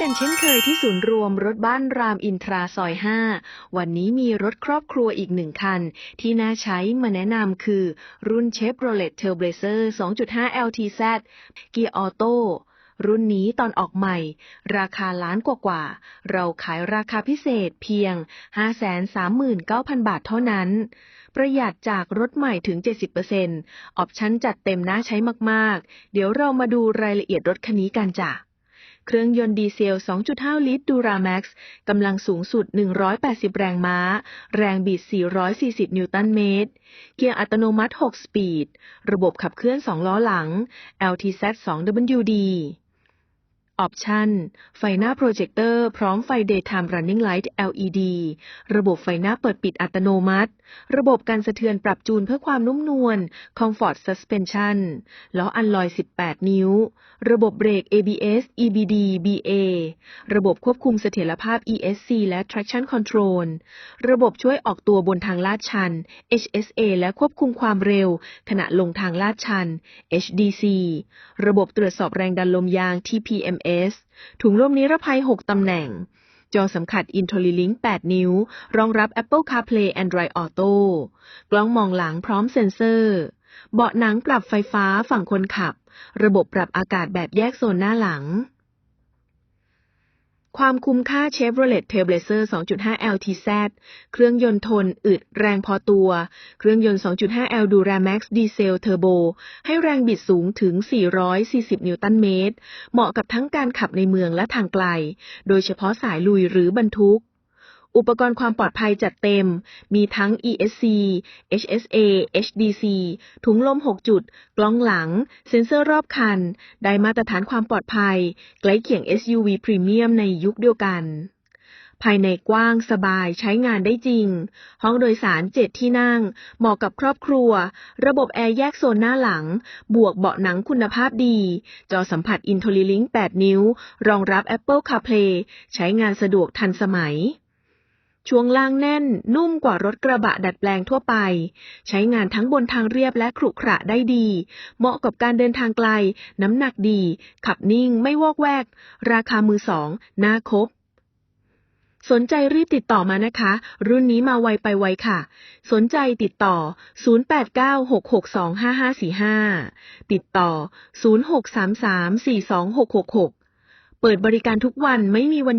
กันเช่นเคยที่ศูนย์รวมรถบ้านรามอินทราซอย 5 วันนี้มีรถครอบครัวอีกหนึ่งคัน ที่น่าใช้มาแนะนำคือ รุ่น Chevrolet Trailblazer 2.5 LTZ เกียร์ออโต้รุ่นนี้ตอนออกใหม่ ราคาล้านกว่าๆ เราขายราคาพิเศษเพียง 539,000 บาทเท่านั้น ประหยัดจากรถใหม่ถึง 70%ออปชั่นจัดเต็มน่าใช้มากๆ เดี๋ยวเรามาดูรายละเอียดรถคันนี้กันจ้ะ เครื่องยนต์ดีเซล 2.5 ลิตรดูราแม็กซ์กำลังสูงสุด 180 แรงม้า แรงบิด 440 นิวตันเมตร เกียร์อัตโนมัติ 6 สปีด ระบบขับเคลื่อน 2 ล้อหลัง LTZ 2WD ออปชั่นไฟหน้าโปรเจคเตอร์พร้อมไฟ Daytime Running Light LED ระบบไฟหน้าเปิดปิดอัตโนมัติ ระบบการสะเทือนปรับจูนเพื่อความนุ่มนวล Comfort Suspension ล้ออัลลอย 18 นิ้ว ระบบเบรก ABS EBD BA ระบบควบคุมเสถียรภาพ ESC และ Traction Control ระบบช่วยออกตัวบนทางลาดชัน HSA และควบคุมความเร็ว ขณะลงทางลาดชัน HDC ระบบตรวจสอบแรงดันลมยาง TPMS ถุงลมนิรภัย 6 ตำแหน่ง จอสัมผัส IntelliLink 8 นิ้ว รองรับ Apple CarPlay Android Auto กล้องมองหลังพร้อมเซ็นเซอร์ เบาะหนังปรับไฟฟ้าฝั่งคนขับ ระบบปรับอากาศแบบแยกโซนหน้าหลัง ความคุ้มค่า Chevrolet Trailblazer 2.5 LTZ เครื่องยนต์ทน อึด แรงพอตัว เครื่องยนต์ 2.5 L Duramax Diesel Turbo ให้แรงบิดสูงถึง 440 นิวตันเมตร เหมาะกับทั้งการขับในเมืองและทางไกล โดยเฉพาะสายลุยหรือบรรทุก อุปกรณ์ความปลอดภัยจัดเต็ม มีทั้ง ESC HSA HDC ถุงลม 6 จุด กล้องหลัง เซ็นเซอร์รอบคัน ได้มาตรฐานความปลอดภัย ใกล้เคียง SUV พรีเมียมในยุคเดียวกัน ภายในกว้างสบายใช้งานได้จริง ห้องโดยสาร 7 ที่นั่ง เหมาะกับครอบครัว ระบบแอร์แยกโซนหน้าหลัง บวกเบาะหนังคุณภาพดี จอสัมผัส IntelliLink 8 นิ้ว รองรับ Apple CarPlay ใช้งานสะดวกทันสมัย ช่วงล่างแน่นนุ่มกว่ารถกระบะดัดแปลงทั่วไป ใช้งานทั้งบนทางเรียบและขรุขระได้ดี เหมาะกับการเดินทางไกล น้ำหนักดี ขับนิ่งไม่วอกแวก ราคามือสองน่าคบ สนใจรีบติดต่อมานะคะ รุ่นนี้มาไวไปไวค่ะ สนใจติดต่อ 0896625545 ติดต่อ 0633426666 เปิดบริการทุกวันไม่มีวันหยุด